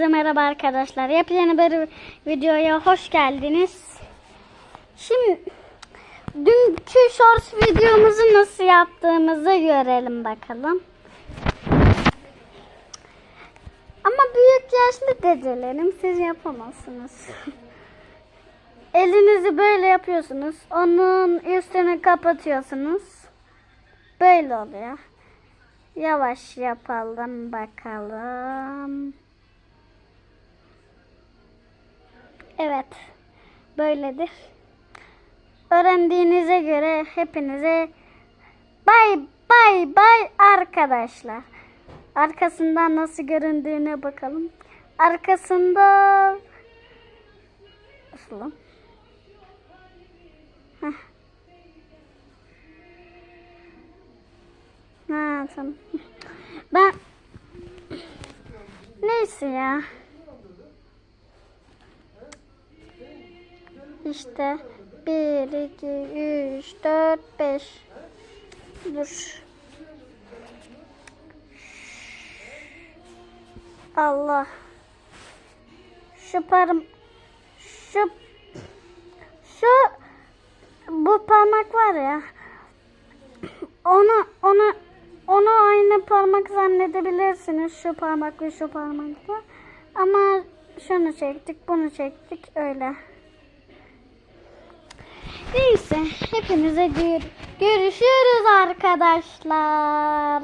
Hepinize merhaba arkadaşlar. Yepyeni bir videoya hoş geldiniz. Şimdi dünkü shorts videomuzu nasıl yaptığımızı görelim bakalım. Ama büyük yaşlı dedelerim siz yapamazsınız. Elinizi böyle yapıyorsunuz. Onun üstünü kapatıyorsunuz. Böyle oluyor. Yavaş yapalım bakalım. Evet. Böyledir. Öğrendiğinize göre hepinize bay bay bay arkadaşlar. Arkasından nasıl göründüğüne bakalım. Arkasında Nasıl? Heh. Ha tamam. Ben neyse ya. İşte 1, 2, 3, 4, 5. Dur. Allah. Şu parm şu şu bu parmak var ya. Onu onu onu aynı parmak zannedebilirsiniz şu parmak ve şu parmakla. Ama şunu çektik, bunu çektik öyle. Neyse hepinize gör- görüşürüz arkadaşlar.